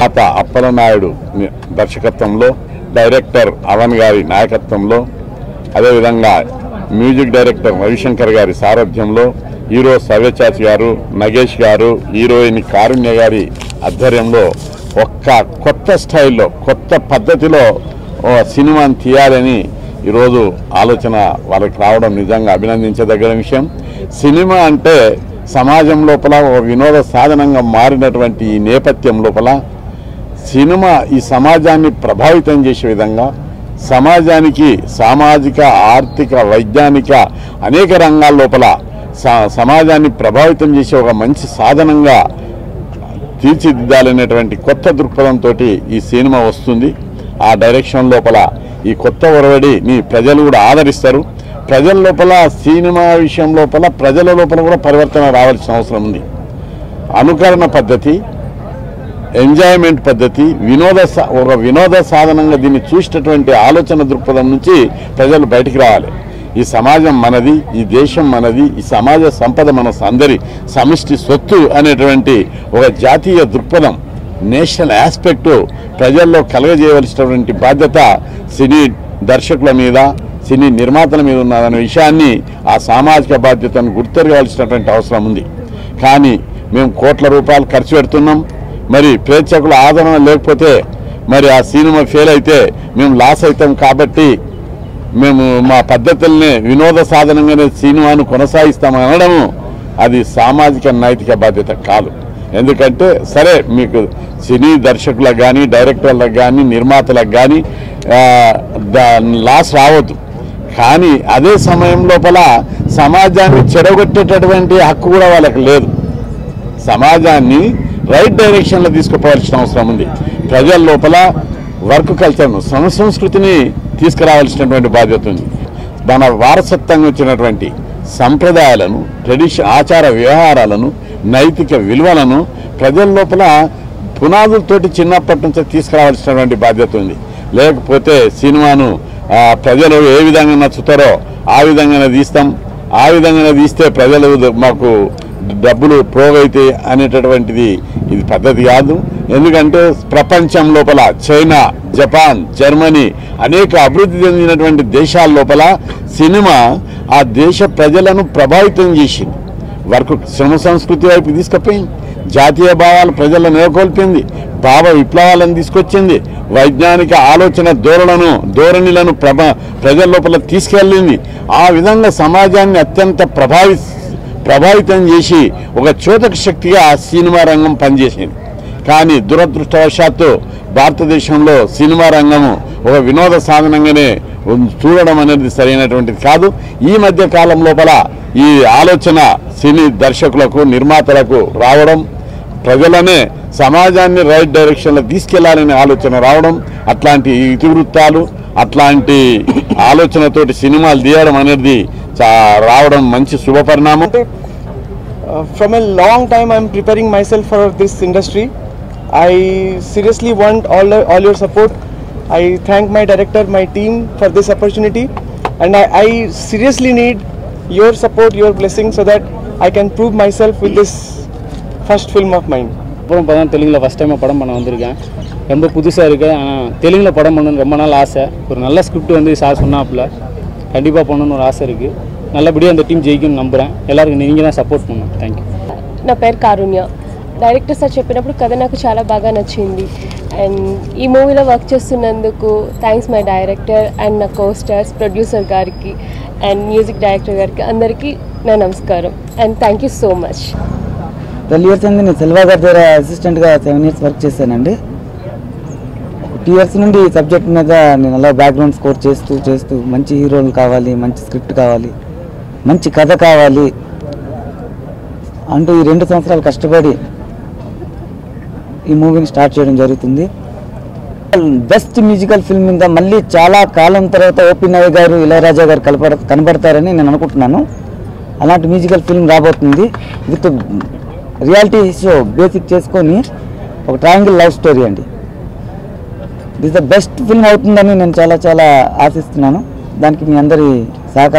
నిర్మాత అప్పలనాయుడు దర్శకత్వంలో డైరెక్టర్ అవన్ గారి నాయకత్వంలో అదేవిధంగా మ్యూజిక్ డైరెక్టర్ రవిశంకర్ గారి సారథ్యంలో హీరో సవ్యచాచి గారు నగేష్ గారు హీరోయిన్ కారుణ్య గారి ఆధ్వర్యంలో ఒక్క కొత్త స్టైల్లో కొత్త పద్ధతిలో ఓ సినిమాని తీయాలని ఈరోజు ఆలోచన వాళ్ళకి రావడం నిజంగా అభినందించదగిన విషయం. సినిమా అంటే సమాజం లోపల ఒక వినోద సాధనంగా మారినటువంటి ఈ నేపథ్యం లోపల సినిమా ఈ సమాజాన్ని ప్రభావితం చేసే విధంగా సమాజానికి సామాజిక ఆర్థిక వైజ్ఞానిక అనేక రంగాల లోపల స- సమాజాన్ని ప్రభావితం చేసే ఒక మంచి సాధనంగా తీర్చిదిద్దాలనేటువంటి కొత్త దృక్పథంతో ఈ సినిమా వస్తుంది. ఆ డైరెక్షన్ లోపల ఈ కొత్త ఒరవడిని ప్రజలు కూడా ఆదరిస్తారు. ప్రజల లోపల సినిమా విషయం లోపల ప్రజల లోపల కూడా పరివర్తన రావాల్సిన అవసరం ఉంది. అనుకరణ పద్ధతి ఎంజాయ్మెంట్ పద్ధతి వినోద ఒక వినోద సాధనంగా దీన్ని చూసేటటువంటి ఆలోచన దృక్పథం నుంచి ప్రజలు బయటికి రావాలి. ఈ సమాజం మనది ఈ దేశం మనది ఈ సమాజ సంపద మన అందరి సమిష్టి సొత్తు అనేటువంటి ఒక జాతీయ దృక్పథం నేషనల్ ఆస్పెక్టు ప్రజల్లో కలగజేయవలసినటువంటి బాధ్యత సినీ దర్శకుల మీద సినీ నిర్మాతల మీద ఉన్నదనే విషయాన్ని ఆ సామాజిక బాధ్యతను గుర్తెరగవలసినటువంటి అవసరం ఉంది. కానీ మేము కోట్ల రూపాయలు ఖర్చు పెడుతున్నాం. మరి ప్రేక్షకుల ఆదరణ లేకపోతే మరి ఆ సినిమా ఫెయిల్ అయితే మేము లాస్ అవుతాం కాబట్టి మేము మా పద్ధతుల్ని వినోద సాధనంగానే సినిమాను కొనసాగిస్తామని అనడము అది సామాజిక నైతిక బాధ్యత కాదు. ఎందుకంటే సరే మీకు సినీ దర్శకులకు కానీ డైరెక్టర్లకు కానీ నిర్మాతలకు కానీ లాస్ రావద్దు. కానీ అదే సమయం లోపల సమాజాన్ని చెడగొట్టేటటువంటి హక్కు కూడా వాళ్ళకి లేదు. సమాజాన్ని రైట్ డైరెక్షన్లో తీసుకుపోవాల్సిన అవసరం ఉంది. ప్రజల లోపల వర్క్ కల్చర్ను సంస్కృతిని తీసుకురావాల్సినటువంటి బాధ్యత ఉంది. మన వారసత్వంగా వచ్చినటువంటి సంప్రదాయాలను ట్రెడిషన్ ఆచార వ్యవహారాలను నైతిక విలువలను ప్రజల లోపల పునాదులతోటి చిన్నప్పటి నుంచి తీసుకురావాల్సినటువంటి బాధ్యత ఉంది. లేకపోతే సినిమాను ప్రజలు ఏ విధంగా నచ్చుతారో ఆ విధంగానే తీస్తాం. ఆ విధంగానే తీస్తే ప్రజలు మాకు డబ్బులు ప్రోగైతే అనేటటువంటిది ఇది పద్ధతి కాదు. ఎందుకంటే ప్రపంచం లోపల చైనా జపాన్ జర్మనీ అనేక అభివృద్ధి చెందినటువంటి దేశాల లోపల సినిమా ఆ దేశ ప్రజలను ప్రభావితం చేసింది. వరకు శ్రమ సంస్కృతి వైపు తీసుకుపోయింది. జాతీయ భావాలు ప్రజలను నెలకొల్పింది. భావ విప్లవాలను తీసుకొచ్చింది. వైజ్ఞానిక ఆలోచన ధోరణను ధోరణిలను ప్రభ ప్రజల లోపల తీసుకెళ్ళింది. ఆ విధంగా సమాజాన్ని అత్యంత ప్రభావి ప్రభావితం చేసి ఒక చోదక శక్తిగా సినిమా రంగం పనిచేసింది. కానీ దురదృష్టవశాత్తు భారతదేశంలో సినిమా రంగము ఒక వినోద సాధనంగానే చూడడం అనేది సరైనటువంటిది కాదు. ఈ మధ్య కాలం లోపల ఈ ఆలోచన సినీ దర్శకులకు నిర్మాతలకు రావడం ప్రజలనే సమాజాన్ని రైట్ డైరెక్షన్లో తీసుకెళ్ళాలనే ఆలోచన రావడం అట్లాంటి ఇతివృత్తాలు అట్లాంటి ఆలోచనతోటి సినిమాలు తీయడం అనేది రావడం మంచి శుభపరిణామం. Uh, from a long time i'm preparing myself for this industry i seriously want all, all your support i thank my director my team for this opportunity and I, I seriously need your support your blessing so that i can prove myself with this first film of mine அப்புறம் இப்போ தான் தெலுங்கில் first time படம் பண்ண வந்திருக்கேன் ரொம்ப புதுசாக இருக்குது ஆனால் தெலுங்கில் படம் பண்ணணும்னு ரொம்ப நாள் ஆசை ஒரு நல்ல ஸ்கிரிப்ட் வந்து சார் சொன்னாப்புல கண்டிப்பாக பண்ணணும்னு ஒரு ஆசை இருக்குது நல்லபடியாக அந்த டீம் ஜெயிக்கும்னு நம்புகிறேன் எல்லாருக்கும் நீங்கள் தான் சப்போர்ட் பண்ணணும் தேங்க்யூ నా పేరు కారుణ్య డైరెక్టర్ సార్ చెప్పినప్పుడు కథ నాకు చాలా బాగా నచ్చింది అండ్ ఈ మూవీలో వర్క్ చేస్తున్నందుకు థ్యాంక్స్ మై డైరెక్టర్ అండ్ నా కోస్టర్స్ ప్రొడ్యూసర్ గారికి అండ్ మ్యూజిక్ డైరెక్టర్ గారికి అందరికీ నా నమస్కారం and thank you so much twelve years అయింది నేను సెల్వా గారి దగ్గర అసిస్టెంట్గా సెవెన్ ఇయర్స్ వర్క్ చేశానండి టూ ఇయర్స్ నుండి ఈ సబ్జెక్ట్ మీద నేను అలా బ్యాక్గ్రౌండ్ స్కోర్ చేస్తూ చేస్తూ మంచి హీరోలు కావాలి మంచి స్క్రిప్ట్ కావాలి మంచి కథ కావాలి అంటూ ఈ రెండు సంవత్సరాలు కష్టపడి ఈ మూవీని స్టార్ట్ చేయడం జరుగుతుంది. బెస్ట్ మ్యూజికల్ ఫిల్మ్ మీద మళ్ళీ చాలా కాలం తర్వాత ఓపీ నాయ్ గారు ఇళయరాజా గారు కలపడ కనబడతారని నేను అనుకుంటున్నాను. అలాంటి మ్యూజికల్ ఫిల్మ్ రాబోతుంది. విత్ రియాలిటీ షో బేసిక్ చేసుకొని ఒక ట్రయాంగిల్ లవ్ స్టోరీ అండి. ఇది ద బెస్ట్ ఫిల్మ్ అవుతుందని నేను చాలా చాలా ఆశిస్తున్నాను. దానికి మీ అందరి సహకారం